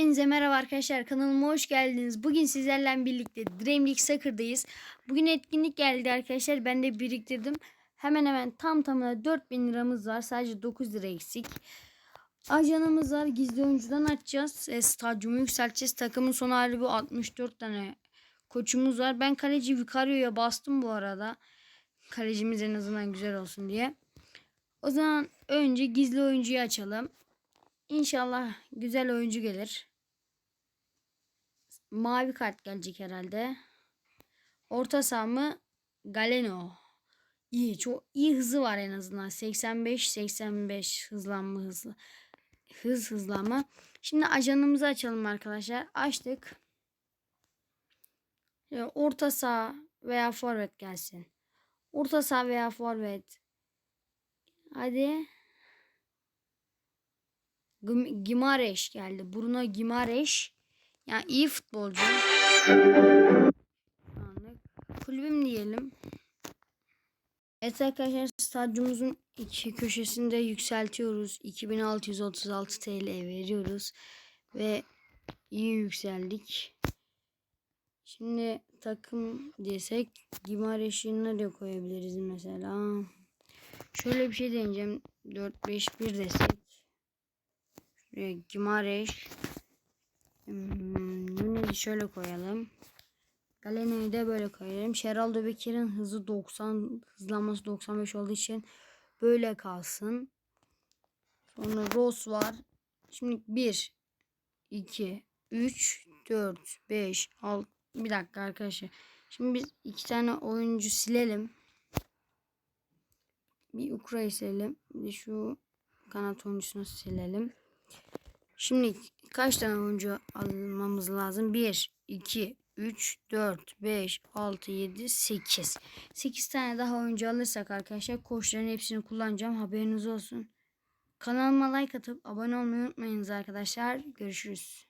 Hepinize merhaba arkadaşlar kanalıma hoş geldiniz. Bugün sizlerle birlikte Dream League Soccer'dayız. Bugün etkinlik geldi arkadaşlar. Ben de biriktirdim. Hemen hemen tam tamına 4000 liramız var. Sadece 9 lira eksik. Ajanımız var. Gizli oyuncudan açacağız. E, stadyumu yükselteceğiz. Takımın son hali bu 64 tane koçumuz var. Ben kaleci Vicario'ya bastım bu arada. Kalecimiz en azından güzel olsun diye. O zaman önce gizli oyuncuyu açalım. İnşallah güzel oyuncu gelir. Mavi kart gelecek herhalde. Orta saha mı? Galeno. İyi, çok iyi hızı var en azından. 85 85 hızlanma hızlı. Hız hızlanma. Şimdi ajanımızı açalım arkadaşlar. Açtık. Şöyle Orta saha veya forvet gelsin. Orta saha veya forvet. Hadi. Gim- Gimareş geldi. Bruno Gimareş. Yani iyi futbolcu. Kulübüm diyelim. Evet arkadaşlar stadyumumuzun iki köşesinde yükseltiyoruz. 2636 TL veriyoruz. Ve iyi yükseldik. Şimdi takım desek Gimareş'i nereye koyabiliriz mesela? Şöyle bir şey deneyeceğim. 4-5-1 desek. Şuraya Gimareş. Hmm, şöyle koyalım. Galena'yı da böyle koyalım. Şeraldo Bekir'in hızı 90, hızlanması 95 olduğu için böyle kalsın. Sonra Ross var. Şimdi 1, 2, 3, 4, 5, 6. Bir dakika arkadaşlar. Şimdi biz iki tane oyuncu silelim. Bir Ukrayna silelim. Bir de şu kanat oyuncusunu silelim. Şimdi kaç tane oyuncu almamız lazım? 1, 2, 3, 4, 5, 6, 7, 8. 8 tane daha oyuncu alırsak arkadaşlar koçların hepsini kullanacağım. Haberiniz olsun. Kanalıma like atıp abone olmayı unutmayınız arkadaşlar. Görüşürüz.